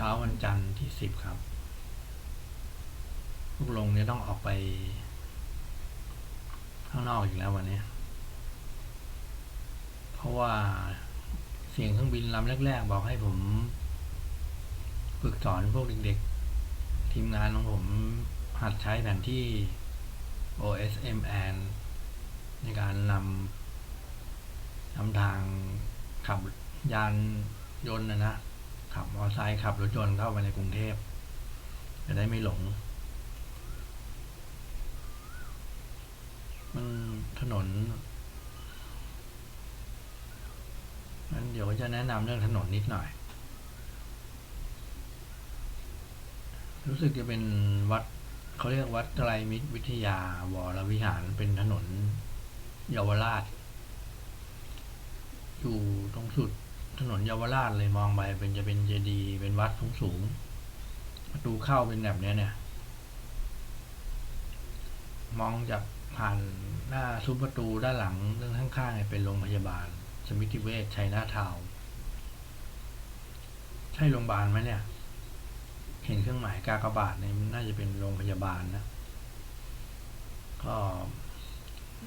เช้าวันจันทร์ที่สิบครับ ลูกลงเนี่ยต้องออกไปข้างนอกอีกแล้ววันนี้เพราะว่าเสียงเครื่องบินลำแรก ๆ บอกให้ผมฝึกสอนพวกเด็กๆ ทีมงานของผมหัดใช้แผนที่ OSMN ในการนำนำทางขับยานยนต์นะนะ ขับมอเตอร์ไซค์ขับรถยนต์เข้าไปในกรุงเทพจะได้ไม่หลง มันถนนงั้นเดี๋ยวจะแนะนำเรื่องถนนนิดหน่อย รู้สึกจะเป็นวัดเขาเรียกวัดไตรมิตรวิทยาวรวิหารเป็นถนนเยาวราช อยู่ตรงสุด ถนนเยาวราชเลยมองไปเป็นจะเป็นเจดีย์เป็นวัดสูงสูงประตูเข้าเป็นแบบเนี้ยเนี่ย มองจากผ่านหน้าซุ้มประตูด้านหลังเรื่องข้างๆเนี่ยเป็นโรงพยาบาล สมิติเวชชัยนาทาวใช่โรงพยาบาลไหมเนี่ย เห็นเครื่องหมายกากบาทเนี่ยน่าจะเป็นโรงพยาบาลนะ ก็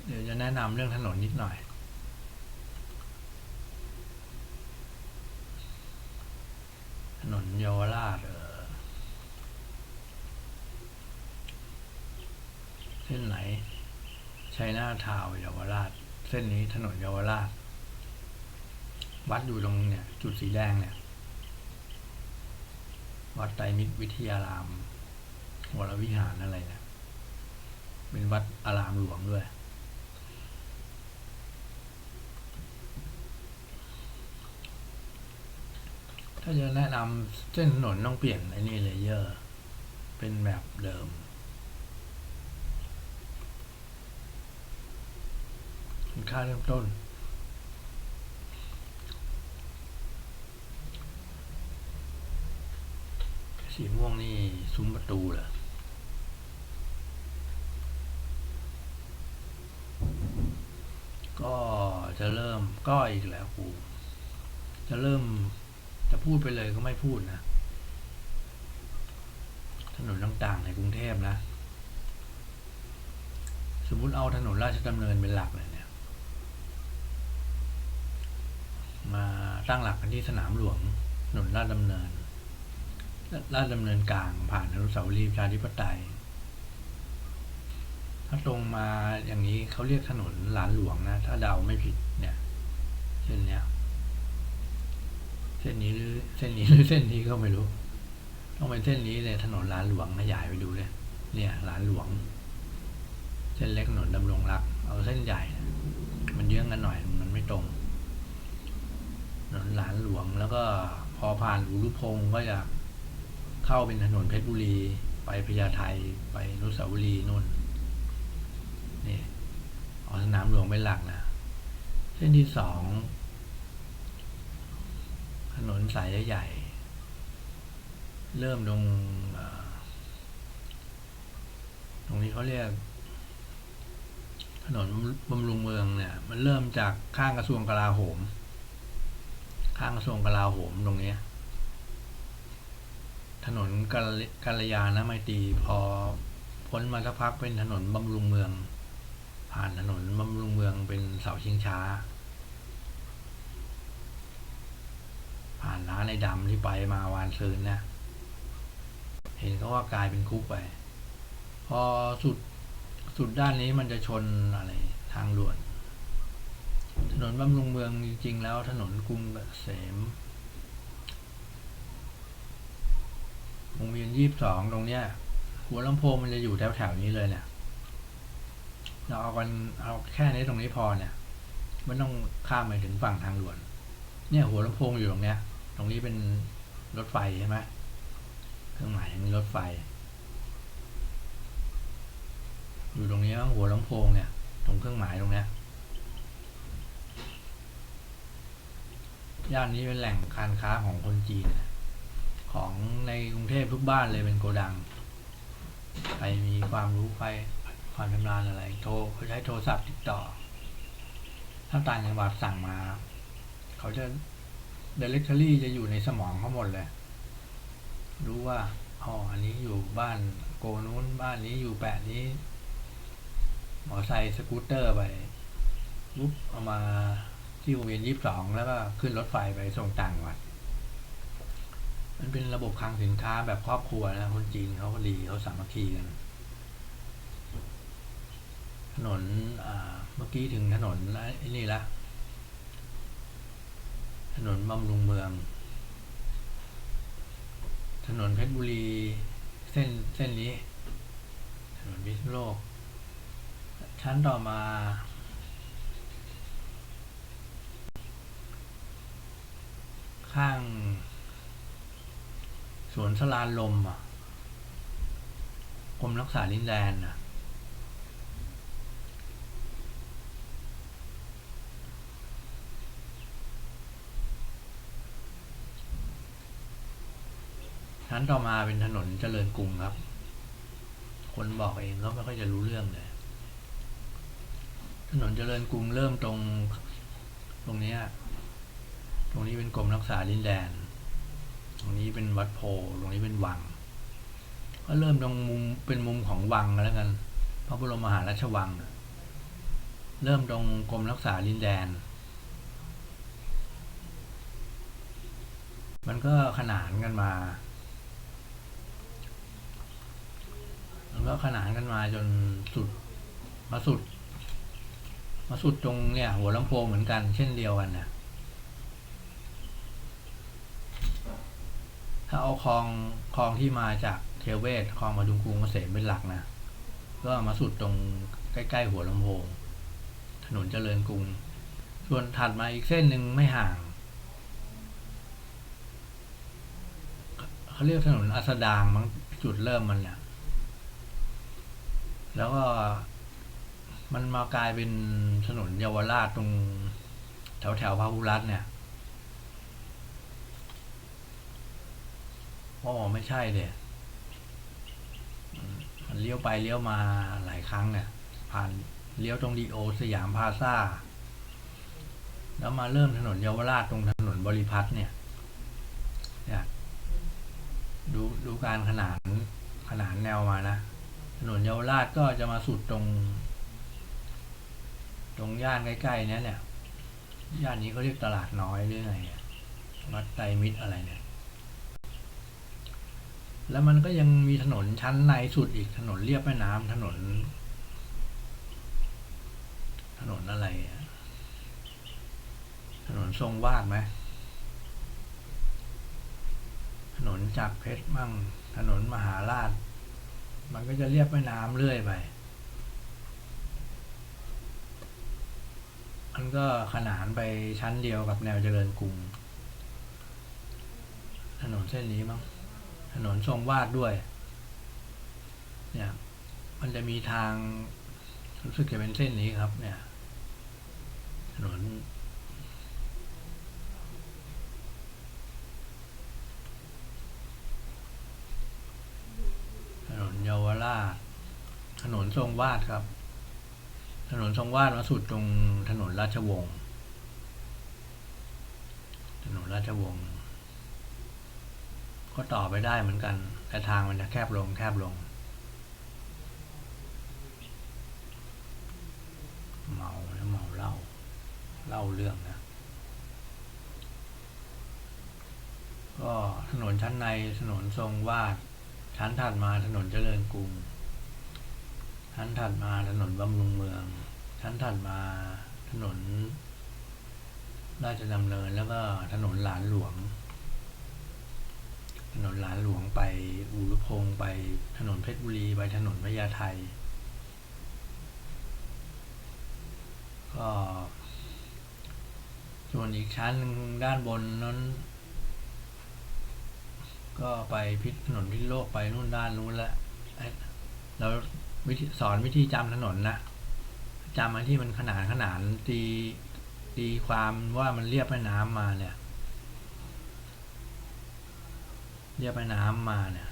เดี๋ยวจะแนะนำเรื่องถนนนิดหน่อย ถ นนเยาวราชเออเส้นไหนชัยนาทาวเยาวราช เส้นนี้ถนนเยาวราช วัดอยู่ตรงเนี่ย จุดสีแดงเนี่ย วัดไตรมิตรวิทยารามวรวิหารอะไรเนี่ยเป็นวัดอารามหลวงด้วย ถ้าจะแนะนำเส้นถนนต้องเปลี่ยนไอ้นี่เลเยอร์ เป็นแบบเดิม ค่าเริ่มต้น สีม่วงนี่ซุ้มประตูเหรอก็จะเริ่มก็อีกแล้วครูจะเริ่ม จะพูดไปเลยก็ไม่พูดนะ ถนนต่างๆในกรุงเทพนะ สมมุติเอาถนนราชดำเนินเป็นหลักเลยเนี่ย มาตั้งหลักกันที่สนามหลวงถนนราชดำเนินลาดดำเนินกลางผ่านอนุสาวรีย์ประชาธิปไตย ถ้าตรงมาอย่างนี้เขาเรียกถนนหลานหลวงนะ ถ้าเดาไม่ผิดเนี่ยเส้นเนี้ย เส้นนี้หรือเส้นนี้หรือเส้นนี้ก็ไม่รู้ ต้องเป็นเส้นนี้เลยถนนหลานหลวงขยายไปดูเลย เนี่ยหลานหลวง เส้นเล็กถนนดำรงรัก เอาเส้นใหญ่นะมันเยื้องกันหน่อยมันไม่ตรงถนนหลานหลวงแล้วก็พอผ่านอุรุพงศ์ก็จะเข้าเป็นถนนเพชรบุรี ไปพญาไทไปนุสาวรีนู่นนี่เอาสนามหลวงเป็นหลักนะเส้นที่สอง ถนนสายใหญ่ๆเริ่มตรงตรงนี้เขาเรียก ถนนบำรุงเมืองเนี่ย มันเริ่มจากข้างกระทรวงกลาโหม ข้างกระทรวงกลาโหมตรงนี้ถนนกาลกาลยานะไมตรีพอพ้นมาสักพักเป็นถนนบำรุงเมือง ผ่านถนนบำรุงเมืองเป็นเสาชิงช้า ผ่านร้านในดำที่ไปมาวานซืนนะเห็นเขาว่ากลายเป็นคุกไป พอสุดสุดด้านนี้มันจะชนอะไรทางด่วน ถนนบำรุงเมืองจริง ๆ แล้วถนนกรุงเกษมวงเวียนยี่สิบสองตรงเนี้ย หัวลำโพงมันจะอยู่แถวแถวๆนี้เลยเนี่ยเราเอากันเอาแค่นี้ตรงนี้พอเนี่ยไม่ต้องข้ามไปถึงฝั่งทางด่วน เนี่ยหัวลำโพงอยู่ตรงเนี้ย รงนี้เป็นรถไฟใช่ไหมเครื่องหมายมีรถไฟ อยู่ตรงนี้หัวลำโพงเนี่ย ตรงเครื่องหมายตรงเนี้ยย่านนี้เป็นแหล่งการค้าของคนจีน ของในกรุงเทพทุกบ้านเลยเป็นโกดัง ใครมีความรู้ใครความชำนาญอะไร โทรเขาใช้โทรศัพท์ติดต่อ ถ้าต่างจังหวัดสั่งมา เขาจะ directory จะอยู่ในสมองเขาหมดเลย รู้ว่าอ๋ออันนี้อยู่บ้านโกนู้นบ้านนี้อยู่แปะนี้มอไซค์สกูตเตอร์ไปปุ๊บเอามาที่วงเวียนยี่สิบสองแล้วก็ขึ้นรถไฟไปส่งต่างวัด มันเป็นระบบคลังสินค้าแบบครอบครัวนะคนจีนเขาก็ดีเขาสามัคคีกัน ถนนเมื่อกี้ถึงถนนไอ้นี่ละ ถนนบำรุงเมือง ถนนเพชรบุรี เส้นเส้นนี้ ถนนพิษณุโลก ชั้นต่อมา ข้างสวนสลานลมอะกรมรักษาดินแดนอะ นต่อมาเป็นถนนเจริญกรุงครับ คนบอกเองก็ไม่ค่อยจะรู้เรื่องเลยถนนเจริญกรุงเริ่มตรง ตรงนี้ตรงนี้เป็นกรมรักษาดินแดน ตรงนี้เป็นวัดโพ ตรงนี้เป็นวัง ก็เริ่มตรงมุมเป็นมุมของวังแล้วกัน พระบรมมหาราชวัง เริ่มตรงกรมรักษาดินแดน มันก็ขนานกันมา มันก็ขนานกันมาจนสุดมาสุด มาสุดตรงเนี่ย หัวลำโพงเหมือนกัน เช่นเดียวกันนะถ้าเอาคลองคลองที่มาจากเทเวศคลองมาดุงกรุงเกษมเป็นหลักนะก็มาสุดตรงใกล้ๆหัวลำโพงถนนเจริญกรุง ส่วนถัดมาอีกเส้นหนึ่งไม่ห่างเขาเรียกถนนอัสดางมั้งจุดเริ่มมันเนี่ย แล้วก็มันมากลายเป็นถนนเยาวราชตรงแถวแถวพาหุรัตน์เนี่ยอ๋อไม่ใช่เลยมันเลี้ยวไปเลี้ยวมาหลายครั้งเนี่ย ผ่านเลี้ยวตรงดีโอสยามพาซ่าแล้วมาเริ่มถนนเยาวราชตรงถนนบริพัตรเนี่ยเนี่ยดูดูการขนานขนานแนวมานะ ถนนเยาวราชก็จะมาสุดตรง ตรงย่านใกล้ๆเนี้ยเนี่ยย่านนี้เขาเรียกตลาดน้อยหรือไงเนี่ยวัดไตรมิตรอะไรเนี่ย แล้วมันก็ยังมีถนนชั้นในสุดอีกถนนเรียบแม่น้ำถนน ถนนอะไรถนนทรงวาดไหมถนนจากเพชรมั่งถนนมหาราช มันก็จะเรียบแม่น้ำเรื่อยไป มันก็ขนานไปชั้นเดียวกับแนวเจริญกรุง ถนนเส้นนี้มั้ง ถนนทรงวาดด้วย เนี่ย มันจะมีทางรู้สึกจะเป็นเส้นนี้ครับ เนี่ย ถนน ถนนเยาวราช ถนน ทรงวาดครับ ถนนทรงวาดมาสุดตรงถนนราชวงศ์ถนนราชวงศ์ก็ต่อไปได้เหมือนกัน แต่ทางมันจะแคบลงแคบลง เมาแล้วเมาเล้าเล่าเรื่องนะ ก็ถนนชั้นในถนนทรงวาด ชั้นถัดมาถนนเจริญกรุง ชั้นถัดมาถนนบำรุงเมืองชั้นถัดมาถนนราชดำเนินแล้วก็ถนนหลานหลวง ถนนหลานหลวงไปอุรุพงษ์ไปถนนเพชรบุรีไปถนนพญาไทก็ส่วนอีกชั้นด้านบนนั้น ก็ไปพิษถนนพิษโลกไปนู่นด้านนู้นละไอ้เรา วิธีสอนวิธีจำถนนนะจำอันที่มันขนานขนานตีตีความว่ามันเรียบแม่น้ำมาเนี่ยเรียบแม่น้ำมาเนี่ย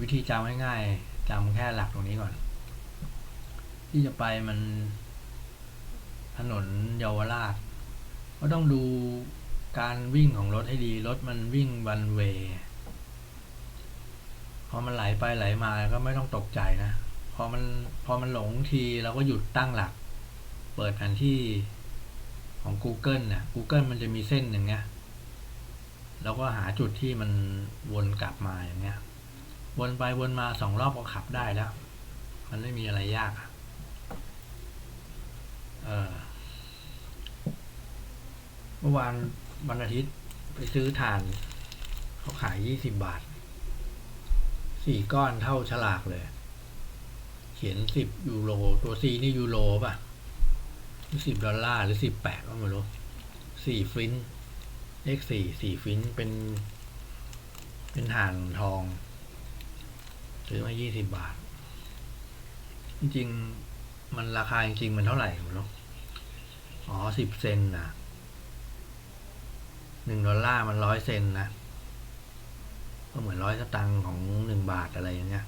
วิธีจำง่ายๆจำแค่หลักตรงนี้ก่อน ที่จะไปมันถนนเยาวราชก็ต้องดูการวิ่งของรถให้ดี รถมันวิ่งวันเวพอมันไหลไปไหลมาก็ไม่ต้องตกใจนะ พอมันพอมันหลงทีเราก็หยุดตั้งหลัก เปิดแผนที่ของ Google เนี่ย Google มันจะมีเส้นอย่งเงี้ยแล้วก็หาจุดที่มันวนกลับมาอย่างเงี้ย วนไปวนมาสองรอบก็ขับได้แล้ว มันไม่มีอะไรยากเออเมื่อวานวันอาทิตย์ไปซื้อถ่านเขาขายยี่สิบบาท สี่ก้อนเท่าฉลากเลย เขียนสิบยูโร ตัวซีนี่ยูโรป่ะหรือสิบดอลลาร์หรือสิบแปดก็ไม่รู้สี่ฟินเลขสี่สี่ฟินเป็น เป็นถ่านทอง ซื้อมายี่สิบบาท จริงๆ มันราคาจริงๆ มันเท่าไหร่ไม่รู้อ๋อสิบเซนนะหนึ่งดอลลาร์มันร้อยเซนนะ ก็เหมือนร้อยสตังค์ของหนึ่งบาทอะไรอย่างเงี้ย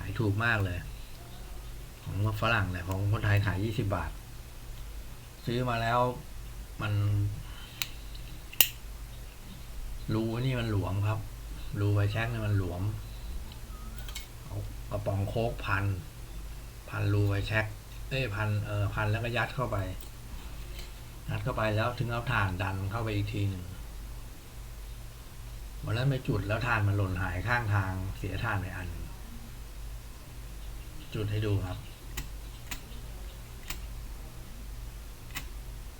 ขายถูกมากเลย ของฝรั่งแหละของคนไทยขายยี่สิบาท ซื้อมาแล้วมันรูนี่มันหลวมครับ รูไฟแช็กนี่มันหลวมเอากระป๋องโคกพัน พันรูไฟแช็กเอ้ยพันเออพันแล้วก็ยัดเข้าไปยัดเข้าไปแล้วถึงเอาถ่านดันเข้าไปอีกทีหนึ่งวันนั้นไปจุดแล้วถ่านมันหล่นหายข้างทางเสียถ่านไปอันหนึ่ง จุดให้ดูครับ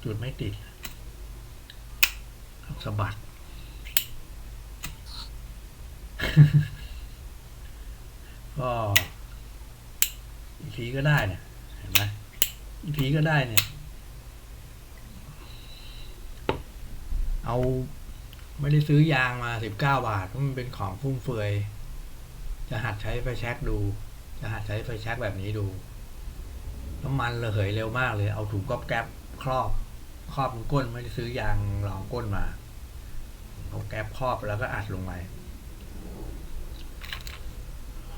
จุดไม่ติดสะบัด ก็อีกทีก็ได้เนี่ยเห็นไหมอีกทีก็ได้เนี่ย เอาไม่ได้ซื้อยางมาสิบเก้าบาทเพราะมันเป็นของฟุ่มเฟือย จะหัดใช้ไฟแช็กดู จะหัดใช้ไฟแช็กแบบนี้ดู น้ำมันระเหยเร็วมากเลย เอาถุงก๊อบแก๊บครอบ ครอบก้นไม่ได้ซื้อยางรองก้นมาเอาแก๊บครอบแล้วก็อัดลงไป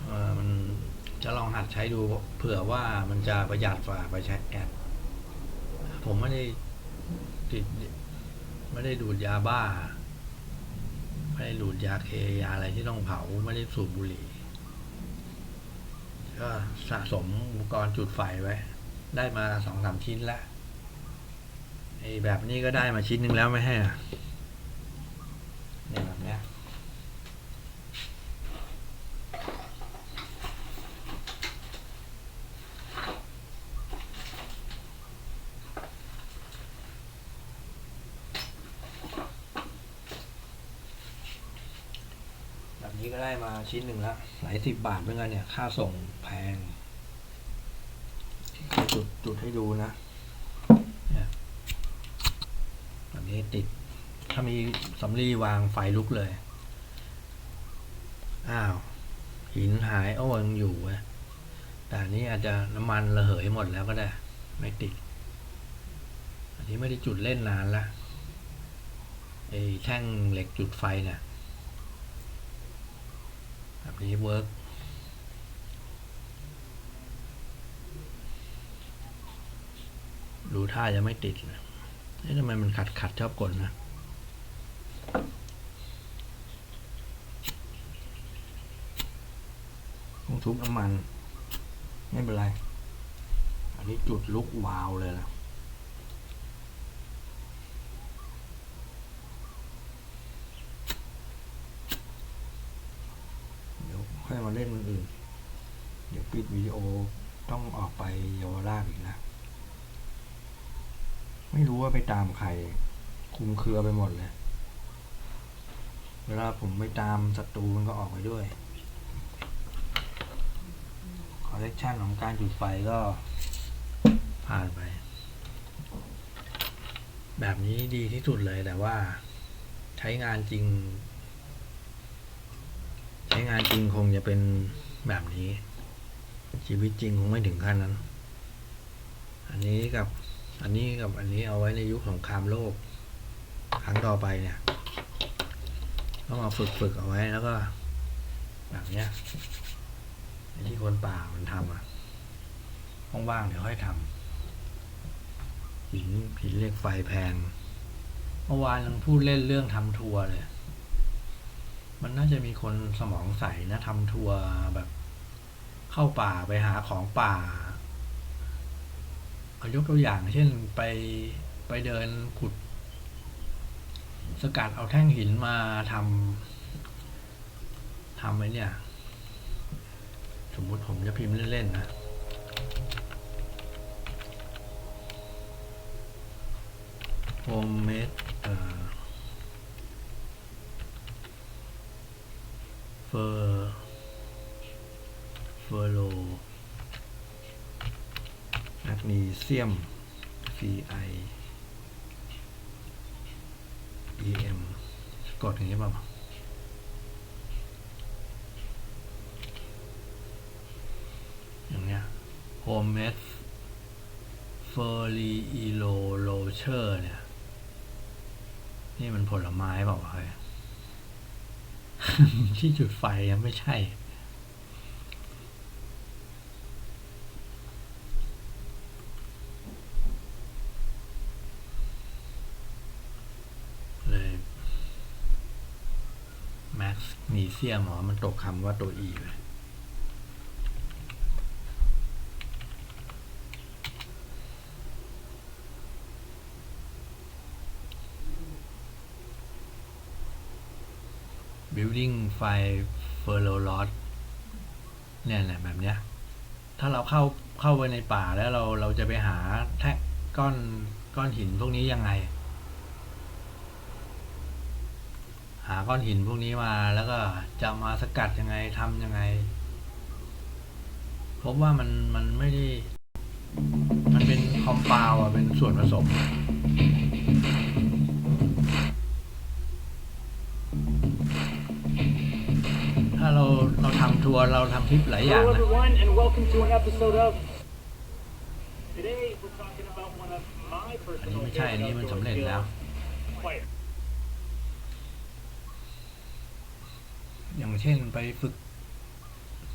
เออมันจะลองหัดใช้ดูเผื่อว่ามันจะประหยัดกว่าไปใช้แอดผมไม่ได้ติดไม่ได้ดูดยาบ้า ไม่ได้ดูดยาเคยาอะไรที่ต้องเผา ไม่ได้สูบบุหรี่ ก็สะสมอุปกรณ์จุดไฟไว้ ได้มาสองสามชิ้นแล้วไอ้แบบนี้ก็ได้มาชิ้นหนึ่งแล้วไม่ให้อะเนี่ยแบบเนี้ย แบบ นี้ก็ได้มาชิ้นหนึ่งแล้วหลายสิบบาทเหมือนกันเนี่ย ค่าส่งแพง จุดจุดให้ดูนะเนี่ยแบบนี้ติด ถ้ามีสำลีวางไฟลุกเลย อ้าว หินหายโอ้ยังอยู่เว้ยแต่อันนี้อาจจะน้ำมันระเหยหมดแล้วก็ได้ ไม่ติด อันนี้ไม่ได้จุดเล่นนานละไอ้แท่งเหล็กจุดไฟเนี่ย แบบนี้เวิร์กดูท่าจะไม่ติดนะทำไมมันขัดขัดชอบกดนะต้องทุบน้ำมัน ไม่เป็นไร อันนี้จุดลุกวาวเลยนะ เดี๋ยวค่อยมา เล่นมันอื่น เดี๋ยวปิดวิดีโอต้องออกไปเยาวราชอีกนะไม่รู้ว่าไปตามใคร คุมเครือไปหมดเลย เวลาผมไปตามศัตรูมันก็ออกไปด้วย คอลเลกชันของการจุดไฟก็ผ่านไป แบบนี้ดีที่สุดเลยแต่ว่าใช้งานจริง งานจริงคงจะเป็นแบบนี้ ชีวิตจริงคงไม่ถึงขั้นนั้น อันนี้กับอันนี้กับอันนี้เอาไว้ในยุคสงครามโลก ครั้งต่อไปเนี่ยต้องมาฝึกฝึกเอาไว้แล้วก็ แบบเนี้ยที่คนป่ามันทำอะว่างๆเดี๋ยวค่อยทำหินหินเหล็กไฟแพงเมื่อวานยังพูดเล่นเรื่องทำทัวร์เลย มันน่าจะมีคนสมองใสนะทำทัวร์แบบเข้าป่าไปหาของป่าเอายกตัวอย่าง เช่นไปไปเดินขุด สกัดเอาแท่งหินมาทำทำไว้เนี่ย สมมุติผมจะพิมพ์เล่น ๆ นะ homemade เอ่อ เฟอร์เฟอร์โลแมกนีเซียม Fi em กดอย่างนี้เปล่าอย่างเงี้ย homemade f e r r i e l o r o c h e r เนี่ย นี่มันผลไม้เปล่าวะเฮ้ย ที่จุดไฟยังไม่ใช่ เลยแม็กซ์นีเซียมหมอมันตกคำว่าตัวอีเลย งไฟเฟอร์โลลอสเนี่ยแหละแบบเนี้ย ถ้าเราเข้าเข้าไปในป่าแล้วเราเราจะไปหาแท่งก้อนก้อนหินพวกนี้ยังไง หาก้อนหินพวกนี้มาแล้วก็จะมาสกัดยังไงทำยังไง พบว่ามันมันไม่ได้ มันเป็นคอมเพลอะเป็นส่วนผสม ราทำทัวร์เราทำทริปหลายอย่าง Hello, นะ everyone, and welcome to an episode of. Today, we're talking about one of my อันนี้ personal ไม่ใช่ อันนี้มัน favorite สำเร็จ outdoor แล้ว skills. Fire. อย่างเช่นไปฝึก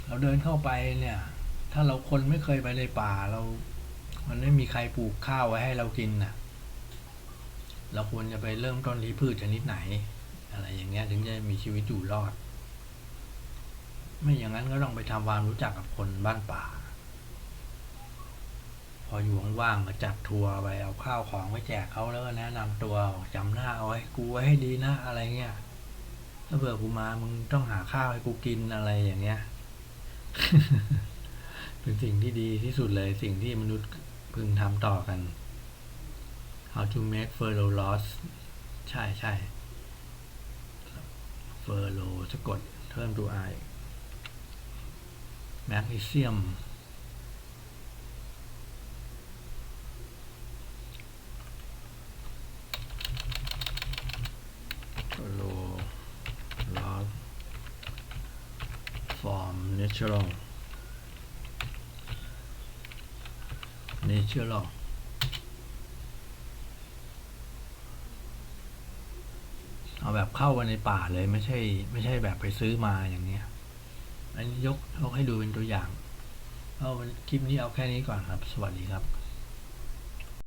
เราเดินเข้าไปเนี่ย ถ้าเราคนไม่เคยไปในป่าเรา มันไม่มีใครปลูกข้าวไว้ให้เรากินน่ะ เราควรจะไปเริ่มต้นที่พืชชนิดไหน อะไรอย่างเงี้ยถึงจะมีชีวิตอยู่รอด ไม่อย่างนั้นก็ต้องไปทำความรู้จักกับคนบ้านป่า พออยู่ว่างๆก็จัดทัวร์ไปเอาข้าวของไปแจกเขาแล้วก็แนะนำตัวจำหน้าเอาไว้กูไว้ให้ดีนะอะไรเงี้ยถ้าเบื่อกูมามึงต้องหาข้าวให้กูกินอะไรอย่างเงี้ยเป็นสิ่งที่ดีที่สุดเลยสิ่งที่มนุษย์พึงทำต่อกัน how to make furlough loss ใช่ใช่ furlough สะกดเพิ่มตัว i magnesium ฟอโล loss from natural natural เอาแบบเข้าไปในป่าเลยไม่ใช่ ไม่ใช่แบบไปซื้อมาอย่างเนี้ย อันนี้ยกยกให้ดูเป็นตัวอย่าง เอาคลิปนี้เอาแค่นี้ก่อนครับ สวัสดีครับ